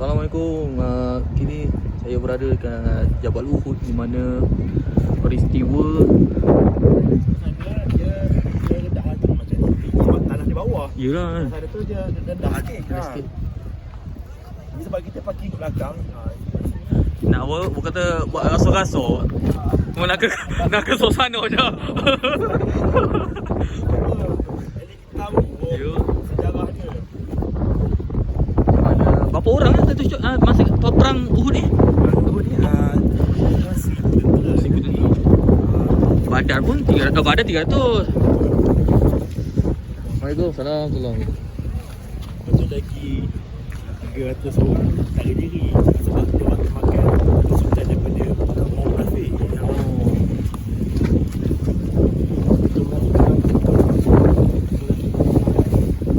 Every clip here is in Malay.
Assalamualaikum. Uh, kini saya berada dekat Jabal Uhud di mana peristiwa yalah kan. tu dia rendah sikit ha. sikit. Sebab kita parking kat belakang ha. Nak apa? Bukan kata buat rasa-rasa. Mau nak ke nak ke suasana je. Jadi kita tahu oh, Ya. sejarah dia Ada berapa orang kan satu uh, perang Uhud ni? Apa ni tentera. Badar pun 300 oh, Badar 300. Waalaikumsalam. Salam. Betul lagi 300 orang tak ada diri sebab dia makan makan sultan daripada orang betul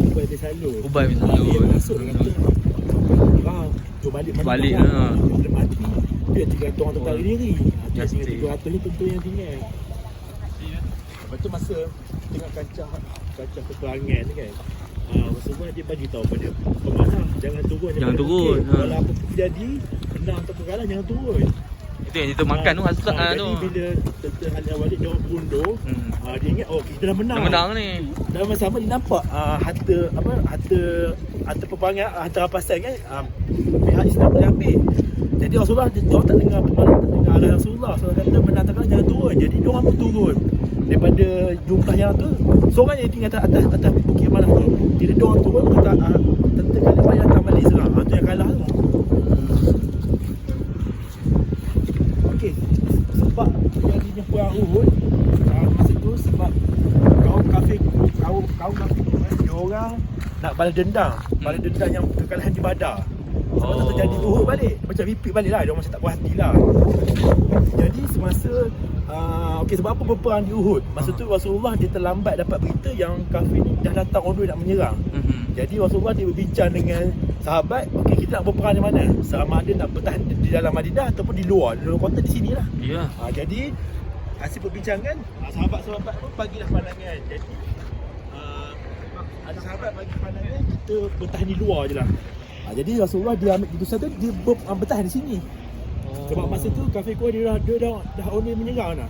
Ubay bin Salul Ubay bin Ah, Dia Salul. masuk dia kata Ah, jom balik Madinah Balik, lah. ha. Bila mati Dia 300 orang tu tak ada diri Dia tinggal stay. 300 ni tentu yang tinggal Lepas tu masa Tengah kancah Kancah peperangan ni kan masa tu dia bagi tahu pada pemanah jangan turun Jangan turun, bukit. ha. Kalau apa terjadi menang atau kalah jangan turun. Itu yang kita makan tu asal Ah, ah, Jadi tu. bila tentera Khalid Walid dia orang berundur, Hmm. ah, dia ingat oh kita dah menang. Dah menang ni. Dalam masa sama dia nampak ah, harta apa harta harta peperangan harta rampasan kan ah, pihak Islam boleh ambil. Jadi Rasulullah dia, dia tak dengar peperangan tak dengar arah Rasulullah. Rasulullah kata menang tak kalah jangan turun. Jadi dia orang pun turun. Daripada jumlah yang tu seorang yang tinggal atas atas, atas bukit mana tu. Jadi dia orang turun kita ah, tentera Khalid Walid datang balik serang. Ah, tu yang kalah tu. Okey, sebab terjadinya perang Uhud uh, masa tu sebab kaum kafir kaum kaum kafir tu kan dia orang nak balas dendam, balas dendam yang kekalahan di Badar. Sebab tu Oh. terjadi Uhud balik. Macam repeat balik lah. Dia orang macam tak puas hati lah. Jadi semasa uh, Okey sebab apa berperang di Uhud? Masa tu Rasulullah dia terlambat dapat berita yang kafir ni dah datang way nak menyerang. Mhm. Jadi Rasulullah dia berbincang dengan sahabat, okey kita nak berperang di mana? Sama ada nak bertahan di dalam Madinah ataupun di luar, di luar kota di sini lah. Ya. Ha, jadi hasil perbincangan, ha, sahabat-sahabat pun bagilah pandangan. Jadi uh, ada sahabat bagi pandangan kita bertahan di luar je lah. Ha, jadi Rasulullah dia ambil keputusan tu dia ber, uh, bertahan di sini. Sebab masa tu kafir Quraisy dia dah dia dah, dah way menyerang dah.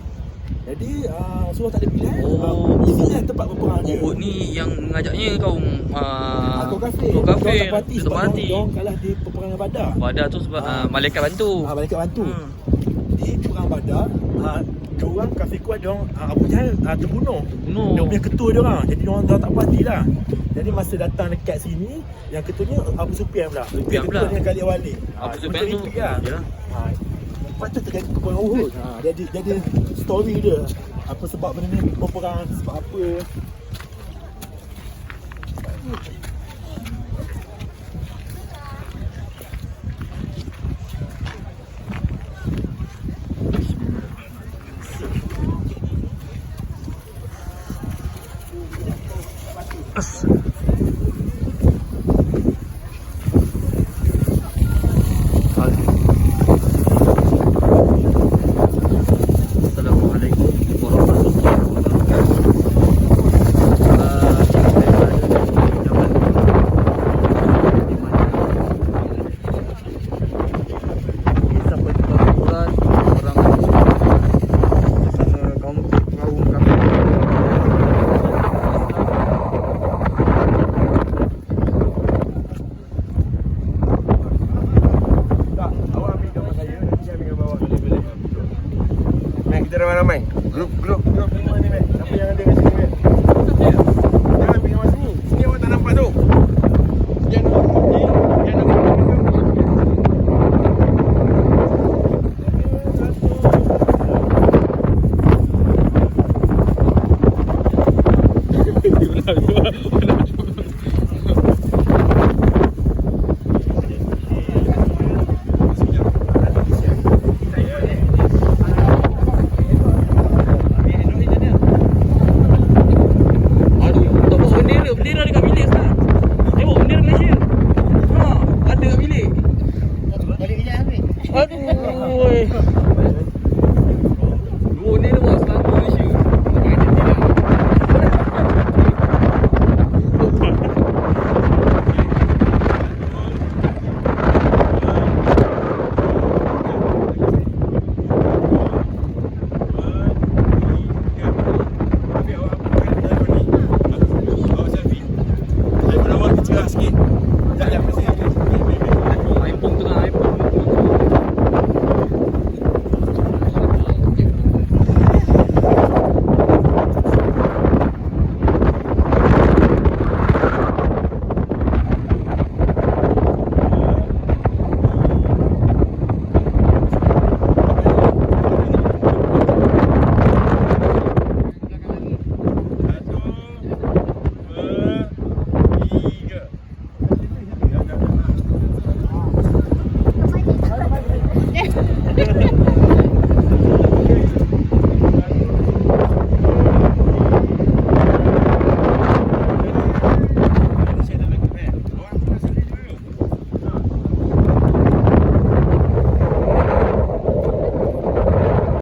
Jadi uh, Rasulullah tak ada pilihan. Oh. Uh, di sini lah tempat berperang dia. Uhud ni yang mengajaknya kaum uh, Aku kafir. Kaum kafir. Tak tak sebab parti. dia orang kalah di peperangan Badar. Badar tu sebab Ah. uh, malaikat bantu. Ah, malaikat bantu. Hmm. Di perang Badar, ah dia orang kafir kuat dia orang ah, Abu Jahal ah, terbunuh. Terbunuh. Dia punya ketua dia orang. Jadi dia orang, dia orang tak parti lah. Jadi masa datang dekat sini, yang ketuanya Abu Sufyan pula. Sufyan pula. Ketua dengan Khalid Walid. Abu Ah, Sufyan tu. lah. Ya. Ah, Lepas tu terjadi peperangan Uhud. Ha, jadi jadi story dia. Apa sebab benda ni berperang, sebab apa. Görüşürüz. Group group